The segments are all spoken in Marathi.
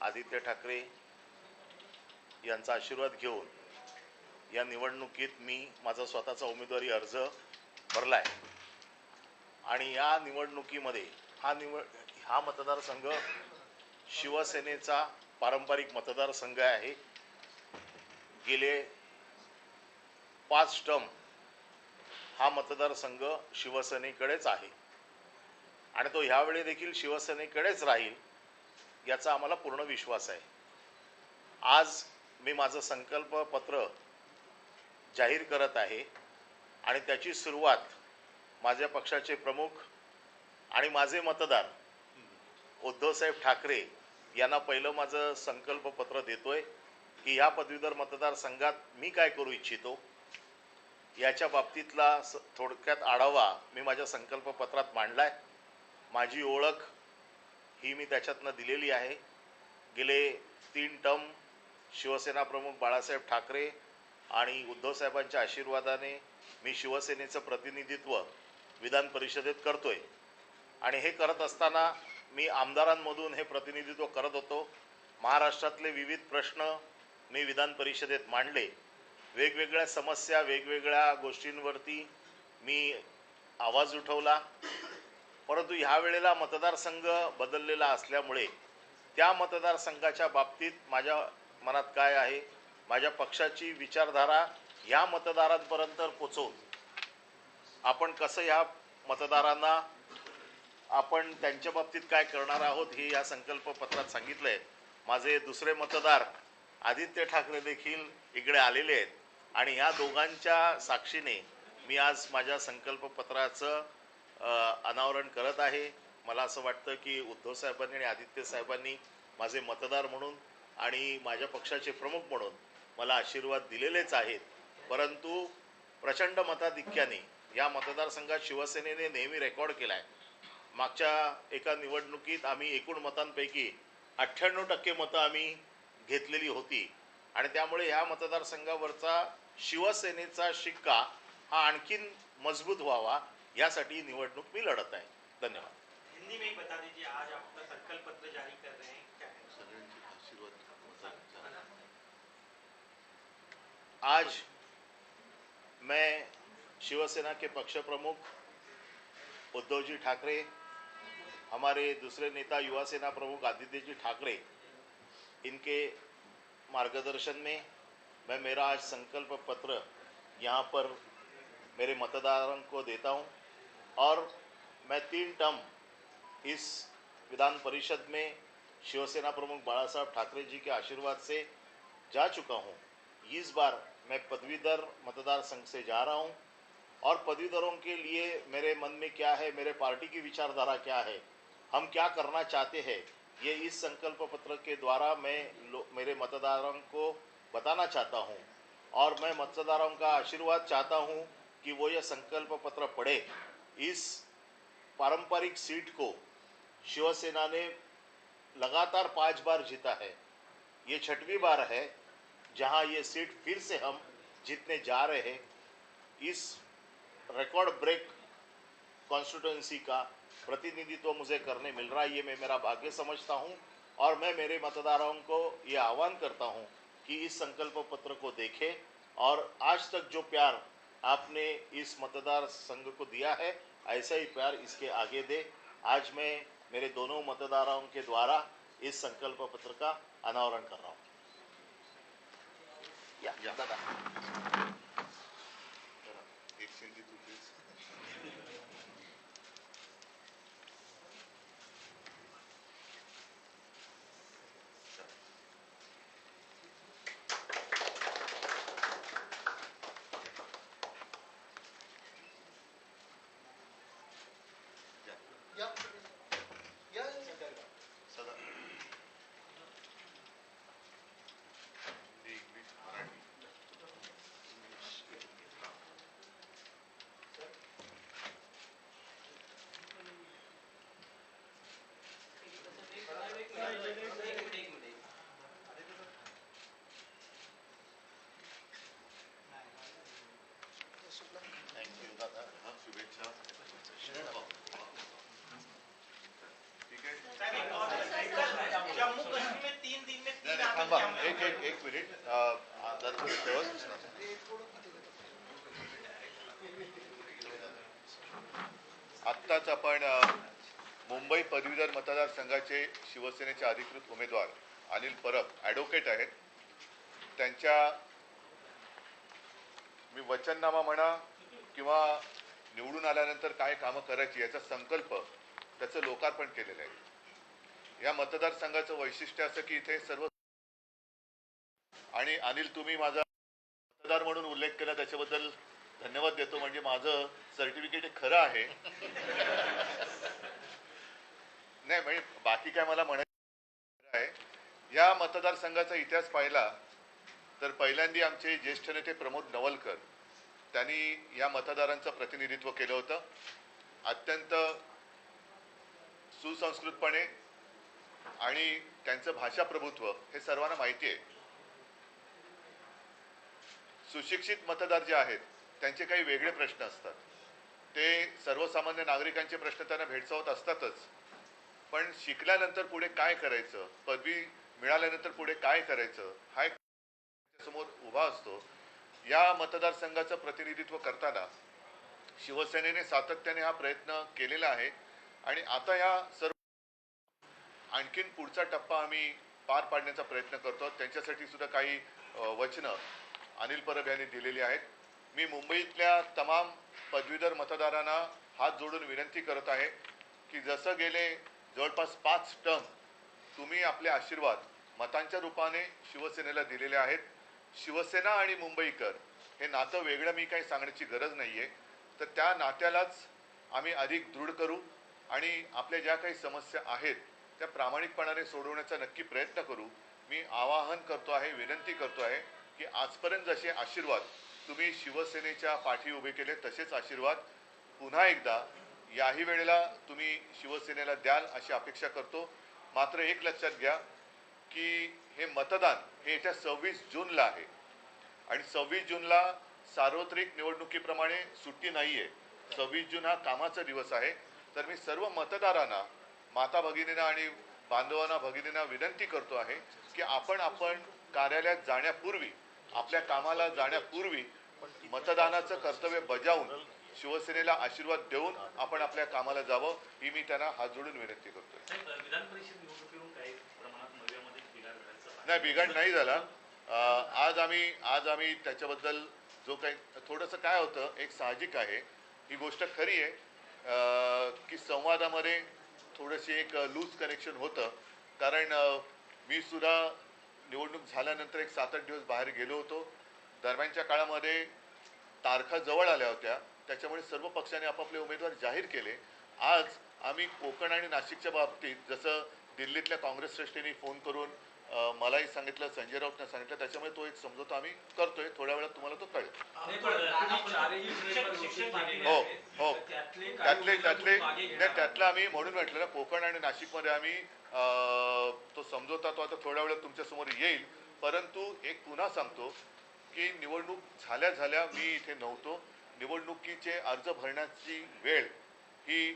आदित्य ठाकरे यांचा आशीर्वाद घेऊन या निवडणुकीत मी माझा स्वतःचा उमेदवारी अर्ज भरला आहे आणि या निवडणुकीमध्ये हा निवड हा मतदारसंघ शिवसेनेचा पारंपरिक मतदारसंघ आहे. गेले पाच टर्म हा मतदारसंघ शिवसेनेकडेच आहे. आणि तो ह्यावेळी देखील शिवसेनेकडेच राहील. याचा आम्हाला पूर्ण विश्वास आहे. आज मी माझं संकल्प पत्र जाहीर करत आहे आणि त्याची सुरुवात माझ्या पक्षाचे प्रमुख आणि माझे मतदार उद्धवसाहेब ठाकरे यांना पहिलं माझं संकल्प पत्र देतोय की ह्या पदवीधर मतदारसंघात मी काय करू इच्छितो याच्या बाबतीतला स- थोडक्यात आढावा मी माझ्या संकल्प पत्रात मांडलाय. माझी ओळख ही मी त्याच्यातनं दिलेली आहे. गेले तीन टर्म शिवसेना प्रमुख बाळासाहेब ठाकरे आणि उद्धवसाहेबांच्या आशीर्वादाने मी शिवसेनेचं प्रतिनिधित्व विधान परिषदेत करतोय. आणि हे करत असताना मी आमदारांमधून हे प्रतिनिधित्व करत होतो. महाराष्ट्रातले विविध प्रश्न मी विधान परिषदेत मांडले. वेगवेगळ्या समस्या वेगवेगळ्या गोष्टींवरती मी आवाज उठवला. परंतु ह्या वेळेला मतदारसंघ बदललेला असल्यामुळे त्या मतदारसंघाच्या बाबतीत माझ्या मनात काय आहे? माझ्या पक्षाची विचारधारा ह्या मतदारांपर्यंत पोचवून आपण कसं ह्या मतदारांना आपण त्यांच्या बाबतीत काय करणार आहोत हे या संकल्प पत्रात सांगितलंय. माझे दुसरे मतदार आदित्य ठाकरे देखील इकडे आलेले आहेत आणि ह्या दोघांच्या साक्षीने मी आज माझ्या संकल्पपत्राचं अनावरण करत आहे. मला असं वाटतं की उद्धव साहेबांनी आणि आदित्य साहेबांनी माझे मतदार म्हणून आणि माझ्या पक्षाचे प्रमुख म्हणून मला आशीर्वाद दिलेलेच आहेत. परंतु प्रचंड मताधिक्याने या मतदारसंघात शिवसेनेने नेहमी रेकॉर्ड केला आहे मागच्या एका निवडणुकीत आम्ही एकूण मतांपैकी अठ्ठ्याण्णव टक्के मतं आम्ही घेतलेली होती. आणि त्यामुळे ह्या मतदारसंघावरचा शिवसेनेचा शिक्का हा आणखीन मजबूत व्हावा. यासाठी ही निवडणूक मी लढत आहे. धन्यवाद. हिंदी में ही बता दीजिए आज आप अपना संकल्प पत्र जारी कर रहे हैं क्या है? आज मैं शिवसेना के पक्ष प्रमुख उद्धव जी ठाकरे हमारे दूसरे नेता युवा सेना प्रमुख आदित्य जी ठाकरे इनके मार्गदर्शन में मैं मेरा आज संकल्प पत्र यहाँ पर मेरे मतदारों को देता हूँ। और मैं तीन टर्म इस विधान परिषद में शिवसेना प्रमुख बाला साहब ठाकरे जी के आशीर्वाद से जा चुका हूँ। इस बार मैं पदवीधर मतदार संघ से जा रहा हूँ और पदवीधरों के लिए मेरे मन में क्या है, मेरे पार्टी की विचारधारा क्या है, हम क्या करना चाहते हैं, ये इस संकल्प पत्र के द्वारा मैं मेरे मतदारों को बताना चाहता हूँ। और मैं मतदारों का आशीर्वाद चाहता हूँ कि वो यह संकल्प पत्र पढ़े। इस पारंपरिक सीट को शिवसेना ने लगातार पाँच बार जीता है। ये छठवीं बार है जहाँ ये सीट फिर से हम जीतने जा रहे हैं। इस रिकॉर्ड ब्रेक कॉन्स्टिट्यूंसी का प्रतिनिधित्व मुझे करने मिल रहा है, ये मैं मेरा भाग्य समझता हूँ और मैं मेरे मतदारों को ये आह्वान करता हूँ कि इस संकल्प पत्र को देखें और आज तक जो प्यार आपने इस मतदार संघ को दिया है, ऐसा ही प्यार इसके आगे दे। आज मैं मेरे दोनों मतदाताओं के द्वारा इस संकल्प पत्र का अनावरण कर रहा हूँ। आपण मुंबई पदवीधर मतदारसंघाचे शिवसेनेचे अधिकृत उमेदवार अनिल परब ॲडव्होकेट आहेत. त्यांच्या मी वचननामा म्हणा किंवा निवडून आल्यानंतर काय कामं करायची याचा संकल्प त्याचं लोकार्पण केलेलं आहे. या मतदारसंघाचं वैशिष्ट्य असं की इथे सर्व आणि अनिल तुम्ही माझा मतदार म्हणून उल्लेख केला त्याच्याबद्दल धन्यवाद देतो म्हणजे माझं सर्टिफिकेट हे खरं आहे. नाही म्हणजे बाकी काय मला म्हणायचं आहे या मतदारसंघाचा इतिहास पाहिला तर पहिल्यांदी आमचे ज्येष्ठ नेते प्रमोद नवलकर त्यांनी या मतदारांचं प्रतिनिधित्व केलं होतं. अत्यंत सुसंस्कृतपणे आणि त्यांचं भाषा प्रभुत्व हे सर्वांना माहिती आहे. सुशिक्षित मतदार जे आहेत त्यांचे काही वेगळे प्रश्न असतात. ते सर्वसामान्य नागरिकांचे प्रश्न त्यांना भेडसावत असतातच. पण शिकल्यानंतर पुढे काय करायचं? पदवी मिळाल्यानंतर पुढे काय करायचं? हा एक समोर उभा असतो. या मतदारसंघाचं प्रतिनिधित्व करताना शिवसेनेने सातत्याने हा प्रयत्न केलेला आहे. आणि आता या सर्व आणखीन पुढचा टप्पा आम्ही पार पाडण्याचा प्रयत्न करतो. त्यांच्यासाठी सुद्धा काही वचनं अनिल परब यांनी दिलेली आहेत. मी मुंबईतल्या तमाम पदवीधर मतदारांना हात जोडून विनंती करत आहे की जसं गेले जवळपास पाच टर्म तुम्ही आपले आशीर्वाद मतांच्या रूपाने शिवसेनेला दिलेले आहेत. शिवसेना आणि मुंबईकर हे नातं वेगळं मी काही सांगण्याची गरज नाही आहे तर त्या नात्यालाच आम्ही अधिक दृढ करू आणि आपल्या ज्या काही समस्या आहेत त्या प्रामाणिकपणाने सोडवण्याचा नक्की प्रयत्न करू. मी आवाहन करतो आहे विनंती करतो आहे की आजपर्यंत जसे आशीर्वाद तुम्ही शिवसेनेच्या पाठी उभे केले तसेच आशीर्वाद पुन्हा एकदा याही वेळेला तुम्ही शिवसेनेला द्याल अशी अपेक्षा करतो. मात्र एक लक्षात घ्या की हे मतदान हे येत्या सव्वीस जूनला आहे. आणि सव्वीस जूनला सार्वत्रिक निवडणुकीप्रमाणे सुट्टी नाही आहे सव्वीस जून हा कामाचा दिवस आहे. तर मी सर्व मतदारांना माता भगिनींना आणि बांधवांना भगिनींना विनंती करतो आहे की आपण आपण कार्यालयात जाण्यापूर्वी आपल्या कामाला जाण्यापूर्वी मतदानाचं कर्तव्य बजावून शिवसेनेला आशीर्वाद देऊन आपण आपल्या कामाला जावं ही मी त्यांना हात जोडून विनंती पाहिलं. नाही बिघाड नाही झाला. आज आम्ही आज आम्ही त्याच्याबद्दल जो काही थोडंसं काय होतं एक साहजिक आहे. ही गोष्ट खरी आहे. की संवादामध्ये थोडंशी एक लूज कनेक्शन होतं. कारण मी सुद्धा निवडणूक झाल्यानंतर एक सात आठ दिवस बाहेर गेलो होतो. दरम्यानच्या काळामध्ये तारखा जवळ आल्या होत्या. त्याच्यामुळे सर्व पक्षांनी आपापले उमेदवार जाहीर केले. आज आम्ही कोकण आणि नाशिकच्या बाबतीत जसं दिल्लीतल्या काँग्रेस श्रेष्ठींनी फोन करून मलाही सांगितलं संजय राऊतनं सांगितलं त्याच्यामुळे तो एक समजोता आम्ही करतोय. थोड्या वेळात तुम्हाला तो कळेल. हो. हो. त्यातले त्यातले नाही त्यातलं आम्ही म्हणून म्हटलं ना कोकण आणि नाशिकमध्ये आम्ही तो समजवता तो आता थोड्या वेळात तुमच्यासमोर येईल. परंतु एक पुन्हा सांगतो की निवडणूक झाल्या झाल्या मी इथे नव्हतो. निवडणुकीचे अर्ज भरण्याची वेळ ही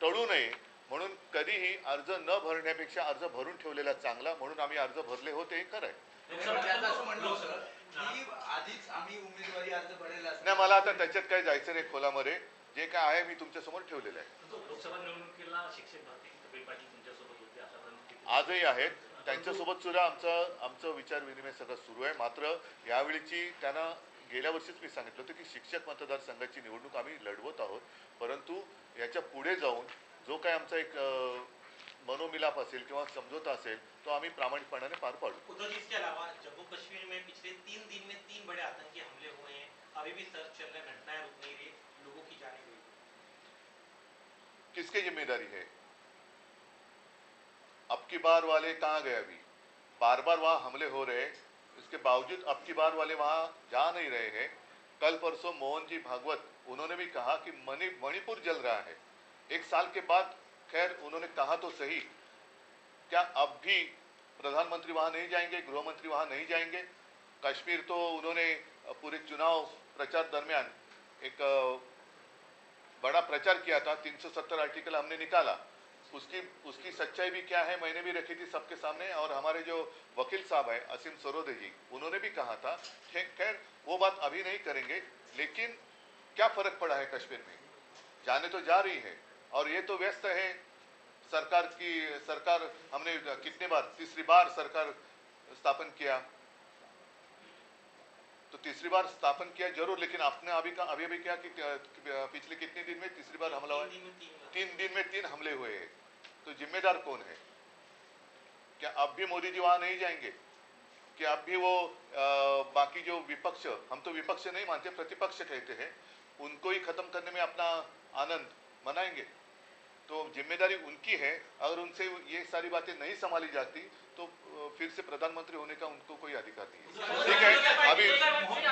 टळू नये. म्हणून कधीही अर्ज न भरण्यापेक्षा अर्ज भरून ठेवलेला चांगला म्हणून आम्ही अर्ज भरले होते हे खरं आहे. आधीच आम्ही नाही मला आता त्याच्यात काय जायचं नाही खोलामध्ये. जे काय आहे मी तुमच्यासमोर ठेवलेलं आहे. आजही आहेत. त्यांच्यासोबत सुद्धा आमचं आमचं विचार विनिमय सगळं सुरू आहे. मात्र यावेळीची त्यांना गेल्या वर्षीच मी सांगितलं होतं की शिक्षक मतदारसंघाची निवडणूक आम्ही लढवत आहोत. परंतु याच्यापुढे जाऊन जो काय आमचा एक मनोमिलाप असेल किंवा समझोता असेल तो आम्ही प्रामाणिकपणाने पार पाडू. उद्धव जी इसके अलावा जम्मू कश्मीर में पिछले तीन दिन में तीन बड़े आतंकी हमले हुए हैं. अभी भी सर्च चल रहा घटनाएं रुक नहीं रही लोगों की जाने गई। किसकी जिम्मेदारी है? अब की बार वाले कहाँ गए अभी? बार बार वहाँ हमले हो रहे इसके बावजूद अब की बार वाले वहाँ जा नहीं रहे हैं। कल परसों मोहन जी भागवत, उन्होंने भी कहा कि मणि, मणिपुर जल रहा है। एक साल के बाद, खैर, उन्होंने कहा तो सही। क्या अब भी प्रधानमंत्री वहाँ नहीं जाएँगे गृह मंत्री वहाँ नहीं जाएँगे? कश्मीर तो उन्होंने पूरे चुनाव प्रचार दरमियान एक बड़ा प्रचार किया था। 370 आर्टिकल हमने निकाला। उसकी उसकी सच्चाई भी क्या है, मैंने भी रखी थी सबके सामने और हमारे जो वकील साहब है, असीम सरोदे जी, उन्होंने भी कहा था खैर, वो बात अभी नहीं करेंगे, लेकिन क्या फ़र्क पड़ा है कश्मीर में? जाने तो जा रही है और ये तो व्यस्त है। सरकार की, सरकार, हमने कितने बार, तीसरी बार सरकार स्थापन किया तो तीसरी बार स्थापन किया ज़रूर लेकिन आपने अभी का अभी अभी क्या कि पिछले कितने दिन में तीसरी बार हमला हुआ? तीन दिन में तीन हमले हुए हैं। तो जिम्मेदार कौन है? क्या अब भी मोदी जी वहाँ नहीं जाएँगे? कि अब भी वो अ, बाकी जो विपक्ष हम तो विपक्ष नहीं मानते प्रतिपक्ष कहते हैं उनको ही खत्म करने में अपना आनंद मनाएँगे? तो जिम्मेदारी उनकी है अगर उनसे ये सारी बातें नहीं संभाली जाती तो फिर से प्रधानमंत्री होने का उनको कोई अधिकार नहीं है। ठीक है अभी मोहन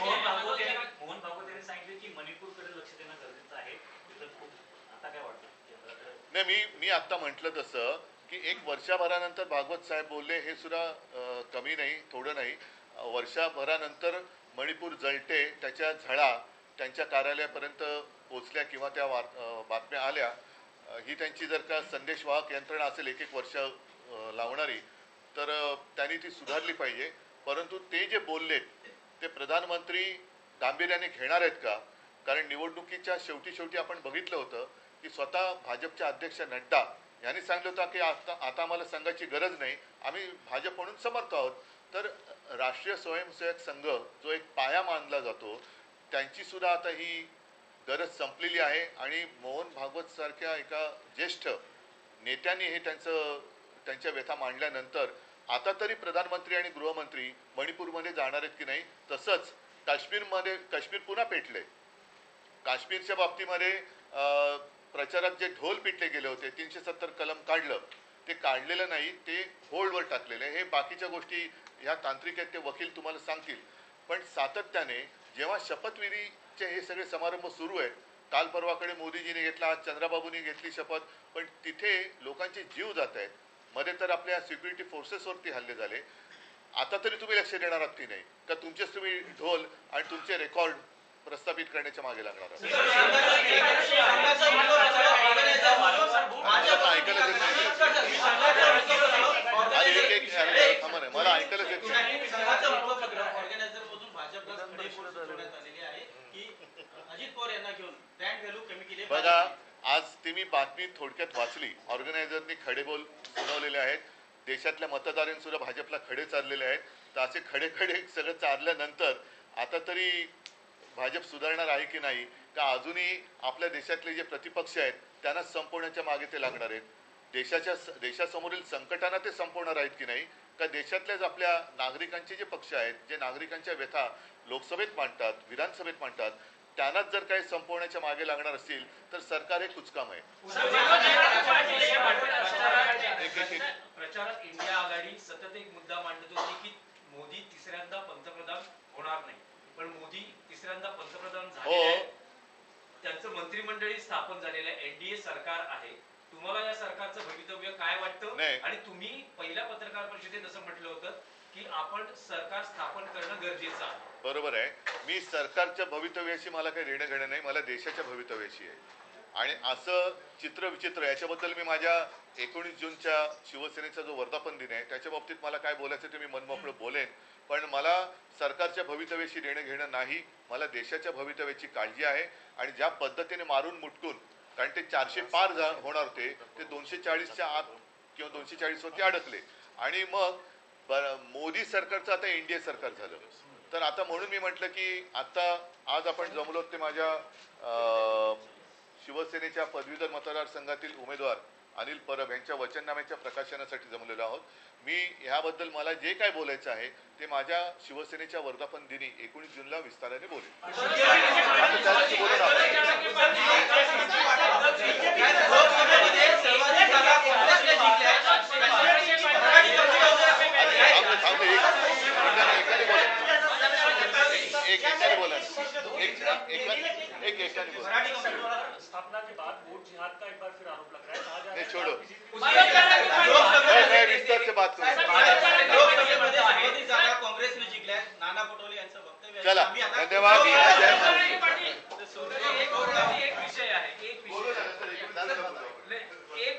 मोहन भागवत यांनी मोहन भागवत यांनी सांगितले की मणिपूरकडे लक्ष देणं गरजेचं आहे. तिथं खूप आता काय वाटतं? केंद्राकडे नाही मी मी आता म्हटलं तसं की एक वर्षभरानंतर भागवत साहेब बोलले हे सुद्धा कमी नाही थोडं नाही. वर्षभरानंतर मणिपूर जळते त्याच्या झळा त्यांच्या कार्यालयापर्यंत पोचल्या किंवा त्या वार बातम्या आल्या. ही त्यांची जर का संदेशवाहक यंत्रणा असेल एक एक वर्ष लावणारी तर त्यांनी ती सुधारली पाहिजे. परंतु ते जे बोललेत ते प्रधानमंत्री गांभीर्याने घेणार आहेत का? कारण निवडणुकीच्या शेवटी शेवटी आपण बघितलं होतं की स्वतः भाजपच्या अध्यक्ष नड्डा यांनी सांगितलं होतं की आता आता आम्हाला संघाची गरज नाही आम्ही भाजप म्हणून समर्थ आहोत. तर राष्ट्रीय स्वयंसेवक संघ जो एक पाया मानला जातो त्यांची सुद्धा आता ही गरज संपलेली आहे आणि मोहन भागवत सारख्या एका ज्येष्ठ नेत्यांनी हे त्यांचं त्यांच्या व्यथा मांडल्यानंतर आता तरी प्रधानमंत्री आणि गृहमंत्री मणिपूरमध्ये जाणार आहेत की नाही तसंच काश्मीरमध्ये काश्मीर पुन्हा पेटले. काश्मीरच्या बाबतीमध्ये प्रचारात जे ढोल पिटले गेले होते तीनशे सत्तर कलम काढलं ते काढलेलं नाही ते होल्डवर टाकलेलं हे बाकीच्या गोष्टी ह्या तांत्रिक आहेत ते वकील तुम्हाला सांगतील. पण सातत्याने जेव्हा शपथविधी आजचे हे सगळे समारंभ सुरू आहेत. काल परवाकडे मोदीजीने घेतला आज चंद्राबाबूंनी घेतली शपथ पण तिथे लोकांचे जीव जात आहेत. मध्ये तर आपल्या सिक्युरिटी फोर्सेसवरती हल्ले झाले. आता तरी तुम्ही लक्ष देणार आहात की नाही? का तुमचेच तुम्ही ढोल आणि तुमचे रेकॉर्ड प्रस्थापित करण्याच्या मागे लागणार आहात? ऐकायला येत नाही आणि एक एक अरे, थांबा ना, मला ऐकायलाच येत नाही संघाचं मुखपत्र ऑर्गनायझर मधून भाजपला खडे सोडण्यात आलेले आहे की अजित पवार यांना घेऊन ब्रँड व्हॅल्यू कमी केली आहे. बघा आज ती मी बातमी थोडक्यात वाचली. ऑर्गनायझरनी खडेबोल सुनावलेले आहेत. देशातल्या मतदारांनी सुद्धा भाजपला खडे चाललेले आहेत. तर असे खडे खडे सगळं चालल्यानंतर आता तरी भाजप सुधारणार आहे की नाही? का अजूनही आपल्या देशातले जे प्रतिपक्ष आहेत त्यांना संपवण्याच्या मागे ते लागणार आहेत? देशाच्या देशासमोरील संकटांना ते संपवणार आहेत की नाही? का देशातल्याच आपल्या नागरिकांचे जे पक्ष आहेत जे नागरिकांच्या व्यथा लोकसभेत मांडतात विधानसभेत मांडतात त्यांनाच जर काही संपवण्याच्या मागे लागणार असतील तर सरकार हे कुचकाम आहे. प्रचारात इंडिया आघाडी सतत एक मुद्दा मांडत होती की मोदी तिसऱ्यांदा पंतप्रधान होणार नाही. पण मोदी तिसऱ्यांदा पंतप्रधान झाले हो. त्यांचं मंत्रिमंडळी स्थापन झालेलं आहे एनडीए सरकार आहे. तुम्हाला या सरकारचं भवितव्य काय वाटतं. आणि तुम्ही पहिल्या पत्रकार परिषदेत असं म्हटलं होतं की आपण सरकार स्थापन करणं गरजेचं आहे. बरोबर आहे. मी सरकारच्या भवितव्याशी मला काही देणं घेणं नाही मला देशाच्या भवितव्याशी आहे. आणि असं चित्र विचित्र याच्याबद्दल मी माझ्या एकोणीस जूनच्या शिवसेनेचा जो वर्धापन दिन आहे त्याच्या बाबतीत मला काय बोलायचं ते मी मनमोकळं बोलेन. पण मला सरकारच्या भवितव्याशी देणं घेणं नाही मला देशाच्या भवितव्याची काळजी आहे. आणि ज्या पद्धतीने मारून मुटकून कारण ते चारशे पार झा होणार होते ते दोनशे चाळीसच्या आत किंवा दोनशे चाळीसवरती अडकले. आणि मग पण मोदी सरकारचं आता एनडीए सरकार झालं. तर आता म्हणून मी म्हटलं की आता आज आपण जमलो ते माझ्या शिवसेनेच्या पदवीधर मतदारसंघातील उमेदवार अनिल परब यांच्या वचननाम्याच्या प्रकाशनासाठी जमलेलो आहोत. मी ह्याबद्दल मला जे काय बोलायचं आहे ते माझ्या शिवसेनेच्या वर्धापन दिनी एकोणीस जूनला विस्ताराने बोलेन. माध्यमात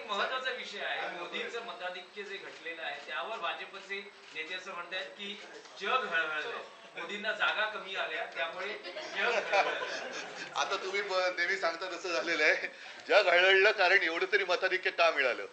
महत्त्वाचा विषय आहे मोदींचं मताधिक्य जे घटलेलं आहे त्यावर भाजपचे नेते असं म्हणतात की जग हळहळलं मोदींना जागा कमी आल्या त्यामुळे जग आता तुम्ही नेहमी सांगता तसं झालेलं आहे. जग हळहळलं कारण एवढं तरी मताधिक्य का मिळालं?